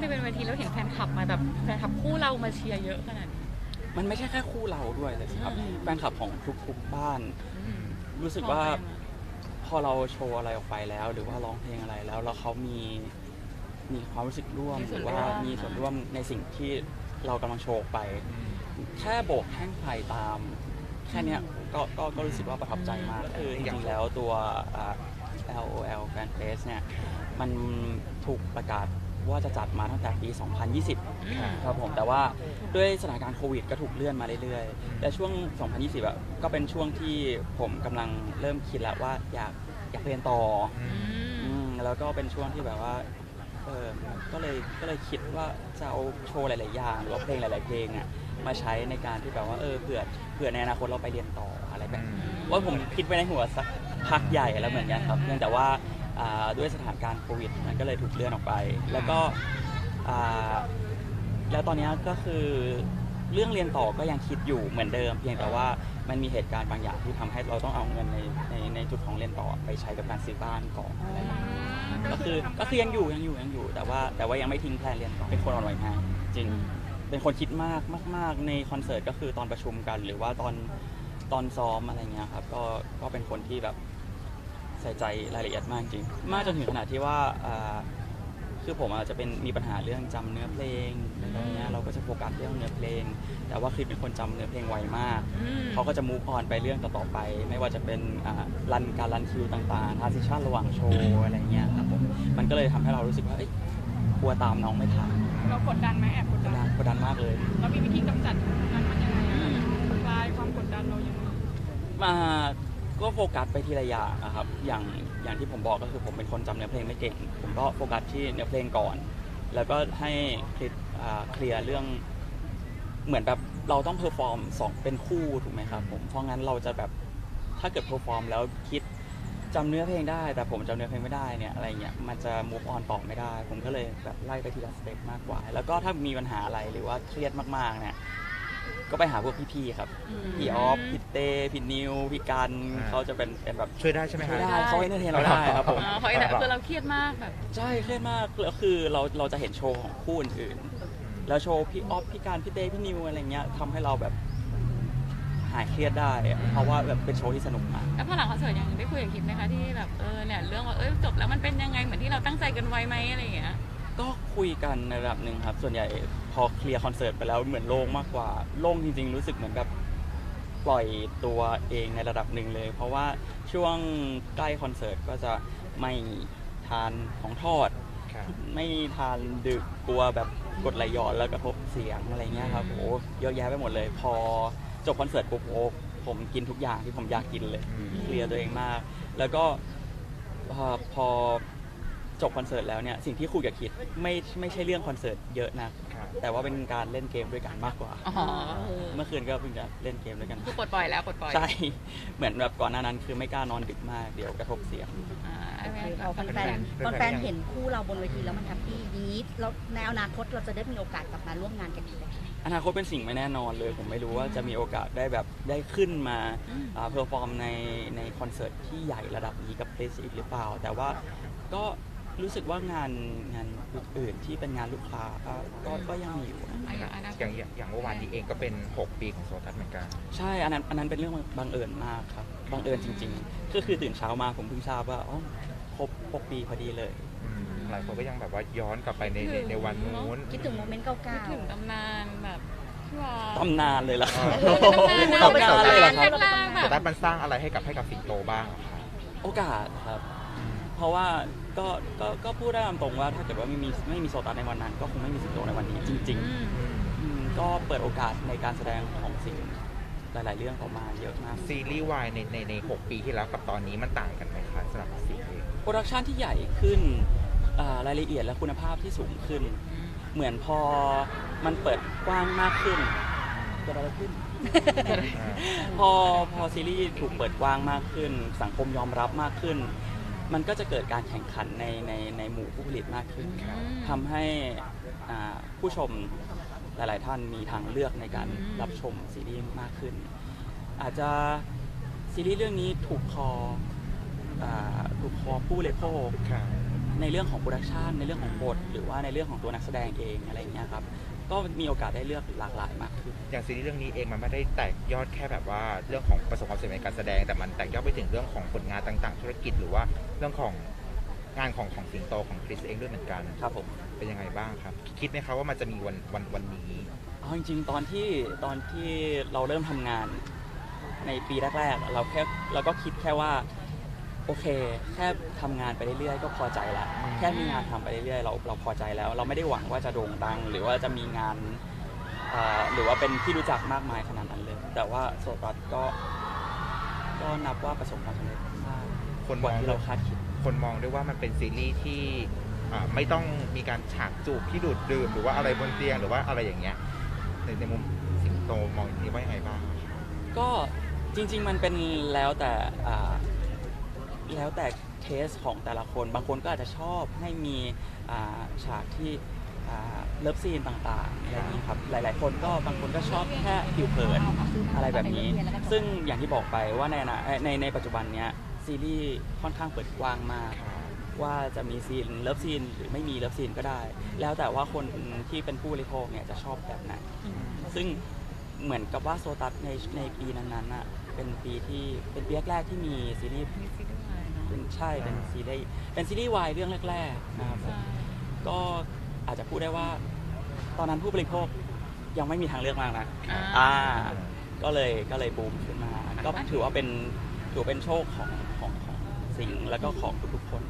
ขึ้นไปเป็นเวทีแล้วเห็นแฟนคลับมาแบบแฟนคลับคู่เรามาเชียร์เยอะขนาดนี้ มันไม่ใช่แค่คู่เราด้วยเลยสิครับอืมแฟนคลับของทุกๆบ้านอืมรู้สึกว่าพอเราโชว์อะไรออกไปแล้ว หรือว่าร้องเพลงอะไรแล้วแล้วเขามีมีความรู้สึกร่วมมีหส่วนรือว่าร่วมมีส่วนร่วมในสิ่งที่เรากำลังโชว์ออกไป แค่โบกแข้งไผ่ตาม แค่เนี้ยก็ก็ก็รู้สึกว่าประทับใจมากคือจริงๆแล้วตัวอ่า LOL Fan Fest เนี่ย มันถูกประกาศ ว่าจะจัดมาตั้งแต่ปี 2020 ครับผมแต่ว่าด้วยสถานการณ์โควิดก็ถูกเลื่อนมาเรื่อยๆและช่วง 2020อะก็เป็นช่วงที่ผมกำลังเริ่มคิดแล้วว่าอยากอยากเรียนต่ออืมอืมแล้วก็เป็นช่วงที่แบบว่าเออก็เลยก็เลยคิดว่าจะเอาโชว์หลาย ๆ อย่างหรือว่าเพลงหลาย ๆ เพลงอะมาใช้ในการที่แบบว่าเออเผื่อเผื่อในอนาคตเราไปเรียนต่ออะไรแบบนี้ว่าผมคิดไว้ในหัวสักพักใหญ่แล้วเหมือนกันครับเนื่องแต่ว่า อ่าด้วยสถานการณ์โควิดมันก็เลยถูกเลื่อนออกไป แล้วก็อ่าแล้วตอนนี้ก็คือเรื่องเรียนต่อก็ยังคิดอยู่เหมือนเดิม เพียงแต่ว่ามันมีเหตุการณ์บางอย่างที่ทำให้เราต้องเอาเงินในในในจุดของเรียนต่อไปใช้กับการซื้อบ้านก่อนอะไรแบบนี้ก็คือก็คือยังอยู่ยังอยู่ยังอยู่ แต่ว่าแต่ว่ายังไม่ทิ้งแพลนเรียนต่อเป็นคนอ่อนไหวง่ายจริง เป็นคนคิดมากมาก ๆ ในคอนเสิร์ตก็คือตอนประชุมกัน หรือว่าตอนตอนซ้อมอะไรเงี้ยครับก็ก็เป็นคนที่แบบใส่ใจรายละเอียดมากจริง มากจนถึงขนาดที่ว่าอ่าคือผมอาจจะเป็นมีปัญหาเรื่องจำเนื้อเพลงอะไรเงี้ยเราก็จะโฟกัสเรื่องเนื้อเพลง แต่ว่าคือเป็นคนจำเนื้อเพลงไวมาก อืมเขาก็จะมูฟออนไปเรื่องต่อๆไป ไม่ว่าจะเป็นอ่ารันการรันคิวต่างๆทาร์ซิชันระหว่างโชว์อะไรเงี้ยครับผมมันก็เลยทำให้เรารู้สึกว่าเอ้ยกลัวตามน้องไม่ทันเรากดดันไหมแอบกดกดดัดันนกดดันมากเลย เรามีวิธีกำจัดนั้นมันยังไงอะคลายความกดดันเรายังไงมา ก็โฟกัสไปทีละอย่างนะครับ อย่างอย่างที่ผมบอกก็คือผมเป็นคนจำเนื้อเพลงไม่เก่ง ผมก็โฟกัสที่เนื้อเพลงก่อน แล้วก็ให้คลิปอ่าเคลียร์เรื่อง เหมือนแบบเราต้องเพอร์ฟอร์มสองเป็นคู่ถูกไหมครับผมเพราะงั้นเราจะแบบถ้าเกิดเพอร์ฟอร์มแล้วคิดจำเนื้อเพลงได้ แต่ผมจำเนื้อเพลงไม่ได้เนี่ยอะไรเงี้ยมันจะ move on ต่อไม่ได้ ผมก็เลยแบบไล่ไปทีละสเต็ปมากกว่า แล้วก็ถ้ามีปัญหาอะไรหรือว่าเครียดมากๆเนี่ย ก็ไปหาพวกพี่ๆครับ พี่ออฟ พี่เต้ พี่นิว พี่กันอ่า เขาจะเป็นเป็นแบบช่วยได้ใช่ไหมช่วยฮะได้เขาเอนเตอร์เทนเราได้ครับผม อ๋อเขาแต่คือเราเครียดมากแบบ ใช่เครียดมากแล้วคือเราเราจะเห็นโชว์ของคู่อื่นๆแล้วโชว์พี่ออฟพี่การพี่เต้พี่นิวอะไรเงี้ยทำให้เราแบบหายเครียดได้อะเพราะว่าแบบเป็นโชว์ที่สนุกมาก แล้วพอหลังคอนเสิร์ตยังได้คุยกับคิดไหมคะที่แบบเออเนี่ยเรื่องว่าเอ้ยจบแล้วมันเป็นยังไงเหมือนที่เราตั้งใจกันไว้ไหมอะไรอย่างเงี้ย ก็คุยกันในระดับหนึ่งครับ ส่วนใหญ่พอเคลียร์คอนเสิร์ตไปแล้วเหมือนโล่งมากกว่าโล่งจริง ๆ รู้สึกเหมือนแบบปล่อยตัวเองในระดับหนึ่งเลย เพราะว่าช่วงใกล้คอนเสิร์ตก็จะไม่ทานของทอดครับไม่ทานดึกกลัวแบบกดไหลย้อนแล้วกระทบเสียงอะไรเงี้ยครับโอ้เยอะแยะไปหมดเลย พอจบคอนเสิร์ตปุ๊บโอ้ผมกินทุกอย่างที่ผมอยากกินเลยอืมเคลียร์ตัวเองมาก แล้วก็พอพอ จบคอนเสิร์ตแล้วเนี่ยสิ่งที่คุยกับคิดไม่ไม่ใช่เรื่องคอนเสิร์ตเยอะนะครับแต่ว่าเป็นการเล่นเกมด้วยกันมากกว่าอ๋อเมื่อคืนก็เพิ่งจะเล่นเกมด้วยกันคือปลดปล่อยแล้วปลดปล่อยใช่เหมือนแบบก่อนหน้านั้นคือไม่กล้านอนดึกมากเดี๋ยวกระทบเสียงอ่าโอเคแฟพอนแฟนแฟนๆตอนแฟนเห็นคู่เราบนเวทีแล้วมันแฮปปี้อย่างนี้แล้วในอนาคตเราจะได้มีโอกาสกลับมาร่วมงานกันอีกไหมอนาคตเป็นสิ่งไม่แน่นอนเลย ผมไม่รู้ว่าจะมีโอกาสได้แบบได้ขึ้นมาเพอร์ฟอร์มในในคอนเสิร์ตที่ใหญ่ระดับนี้กับเพลสอีกหรือเปล่า แต่ว่าก็ รู้สึกว่างานงานอื่นๆที่เป็นงานลูกค้าก็ก็ก็ยังมีอยู่นะอนาคอตย่างอย่างอย่างเมื่อวานนี้เองก็เป็น 6 ปีของโซตัสเหมือนกันใช่อันนั้นอันนั้นเป็นเรื่องบังเอิญมากครับบังเอิญจริงๆก็คือตื่นเช้ามาผมเพิ่งทราบว่าอ๋อครบหกปีพอดีเลย อืมหลายคนก็ยังแบบว่าย้อนกลับไปในในในวันนู้น คิดถึงโมเมนต์เก่าคิดถึงตำนานแบบที่ว่า ตำนานเลยล่ะตำนานตำนานเลยเหรอครับแรกๆแบโซบตัสมันสร้างอะไรให้กับให้กับสิงโตบ้างอะคะ โอกาสครับ เพราะว่า ก็ก็ก็พูดได้ตามตรงว่าถ้าเกิดว่าไม่มีไม่มีโซตัสในวันนั้น ก็คงไม่มีสิงโตในวันนี้จริงอืมๆอืมก็เปิดโอกาสในการแสดงของสิ่งหลาย ๆ เรื่องออกมาเยอะมาก ซีรีส์วายในในใน6ปีที่แล้วกับตอนนี้มันต่างกันไหมคะสำหรับซีรีส์โปรดักชันที่ใหญ่ขึ้นอ่ารายละเอียดและคุณภาพที่สูงขึ้นเหมือนพอมันเปิดกว้างมากขึ้นเกิดอะไรขึ้นพอพอซีรีส์ถูกเปิดกว้างมากขึ้น สังคมยอมรับมากขึ้น มันก็จะเกิดการแข่งขันในในในหมู่ผู้ผลิตมากขึ้นครับทำให้อ่าผู้ชมหลาย ๆ ท่านมีทางเลือกในการรับชมซีรีส์มากขึ้น อาจจะซีรีส์เรื่องนี้ถูกคออ่าถูกคอผู้บริโภคค่ะในเรื่องของโปรดักชันในเรื่องของบทหรือว่าในเรื่องของตัวนักแสดงเองอะไรอย่างเงี้ยครับ ก็มีโอกาสได้เลือกหลากหลายมากขึ้น อย่างซีรีส์เรื่องนี้เองมันไม่ได้แตกยอดแค่แบบว่าเรื่องของประสบความสำเร็จในการแสดง แต่มันแตกยอดไปถึงเรื่องของผลงานต่างๆ ธุรกิจหรือว่าเรื่องของงานของของสิงโตของคริสเองด้วยเหมือนกันครับผมเป็นยังไงบ้างครับ คิดไหมครับว่ามันจะมีวันวันวันนี้เอาจริงๆตอนที่ตอนที่เราเริ่มทำงานในปีแรกๆเราแค่เราก็คิดแค่ว่า โอเค แค่ทำงานไปเรื่อยๆ ก็พอใจละอืมแค่มีงานทำไปเรื่อยๆ เราเราพอใจแล้ว เราไม่ได้หวังว่าจะโด่งดัง หรือว่าจะมีงานอ่าหรือว่าเป็นที่รู้จักมากมายขนาดนั้นเลย แต่ว่าโซตัสก็ ก็นับว่าประสบความสำเร็จมากคนกมว่าองที่เราคาดคิด คนมองด้วยว่ามันเป็นซีรีส์ที่อ่าไม่ต้องมีการฉากจูบที่ดูดดื่มหรือว่าอะไรบนเตียงหรือว่าอะไรอย่างเงี้ยในในมุมสิงโตมองอย่างนี้ว่ายังไงบ้างครับก็จริงๆ มันเป็นแล้วแต่อ่า แล้วแต่เทสของแต่ละคน บางคนก็อาจจะชอบให้มีฉากที่เลิฟซีนต่างๆอะไรอย่างนี้ครับ หลาย ๆ คนก็บางคนก็ชอบแค่ผิวเผินอะไรแบบนี้ ซึ่งอย่างที่บอกไปว่าในในในปัจจุบันเนี้ยซีรีส์ค่อนข้างเปิดกว้างมากว่าจะมีซีนเลิฟซีนหรือไม่มีเลิฟซีนก็ได้ แล้วแต่ว่าคนที่เป็นผู้บริโภคเนี่ยจะชอบแบบไหนซึ่ง เหมือนกับว่าโซตัสในในปีนั้นๆน่ะเป็นปีที่เป็นปีแรกๆที่มีซีรีส์มีซีรีส์วายเนอะเป็นใช่เป็นซีรีส์เป็นซีรีส์วายเรื่องแรกๆนะครับผมใช่ก็อาจจะพูดได้ว่า ตอนนั้นผู้บริโภคยังไม่มีทางเลือกมากนะอ่าอ่าก็เลยก็เลยบูมขึ้นมา ก็ถือว่าเป็นถือว่าเป็นโชคของของของสิงห์แล้วก็ของทุกๆคน